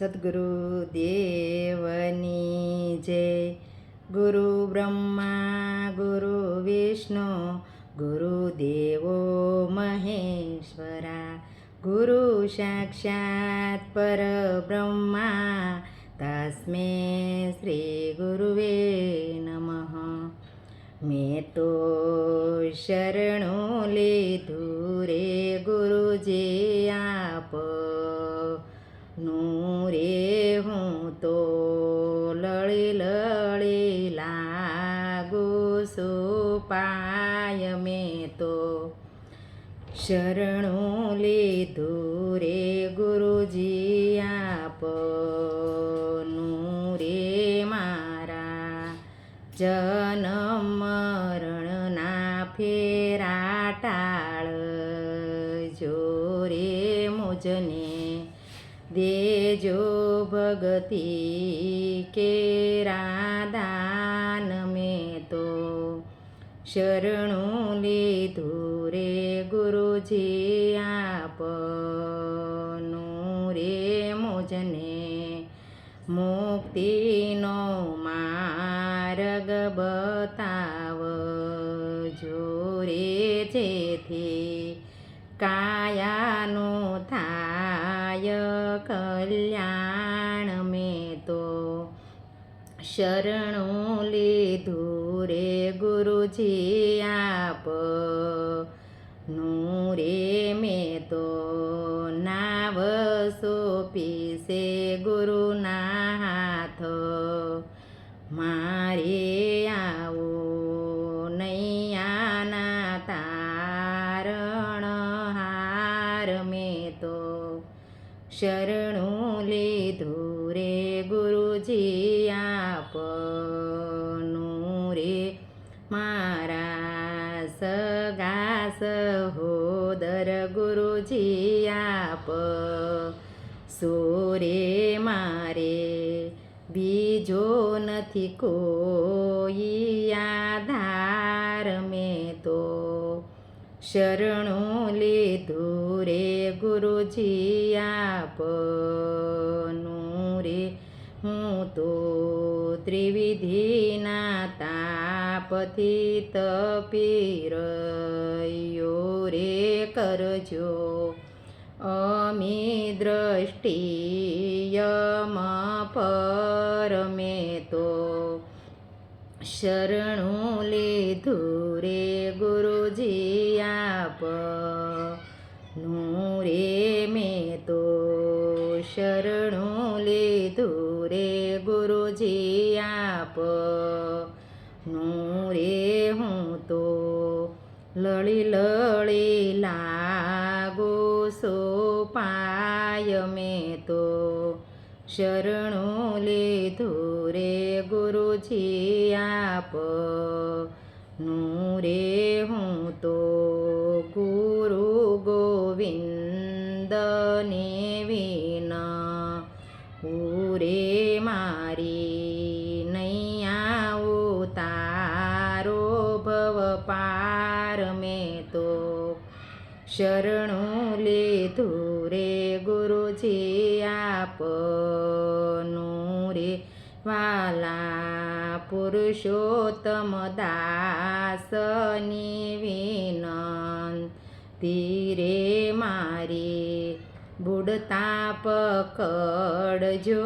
સદગુરુ દેવની જય. ગુરુ બ્રહ્મા, ગુરુ વિષ્ણુ ગુરુદેવો મહેશ્વરા. ગુરુ સાક્ષાત પરબ્રહ્મા તસ્મે શ્રી ગુરુવે નમઃ. મેં તો શરણો લીધું રે ગુરુજી. લળી લાગો સો પાય મેં તો શરણો લીધું રે ગુરુજી આપનું રે મારા. જનમ મરણના ફેરા દેજો ભગતિ કેરા રાધાન મેં તો શરણું લીધું રે ગુરુજી આપનું રે મોજને મુક્તિનો માર્ગ બતાવ જો રે જેથી કાયાનું થાય કલ્યાણ મેં તો શરણો લીધું રે ગુરુજી આપ. નૂરે મેં તો નાવ સોપી સે ગુરુના હાથ મારે શરણું લીધું રે ગુરુજી આપનું રે. મારા સગા સહોદર ગુરુજી આપ. સોરે મારે? બીજો નથી કોઈ આધાર શરણું લીધું રે ગુરુજી આપનું રે. હું તો ત્રિવિધિના તાપથી તપી રહ્યો રે. કરજો અમી દ્રષ્ટિયમ પર મેં તો શરણું લીધું રે ગુરુજી આપ. નું રે મેં તો શરણું લીધું રે ગુરુજી આપ. નું રે હું તો લળી લળી સો પાય મેં શરણું લીધું રે ગુરુજી આપ. નું રે હું તો ગુરુ ગોવિંદને વિના ઉરે મારી નૈયા તારો ભવ પાર મેં તો શરણો લીધું રે ગુરુજી આપનું રે વાલા પુરુષોત્તમ દાસની વિનંતી રે મારી બુડતા પકડજો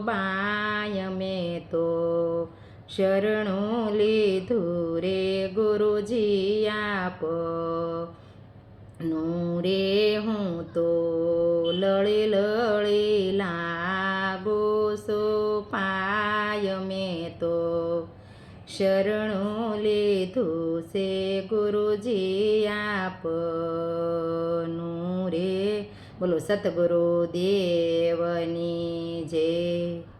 બાય મેં તો શરણું લીધું રે ગુરુજી આપ નું હું તો લળે લળે લાબો સો પાય મેં તો શરણો લીધું છે ગુરુજી આપનું રે બોલો સતગુરુ દેવની જય.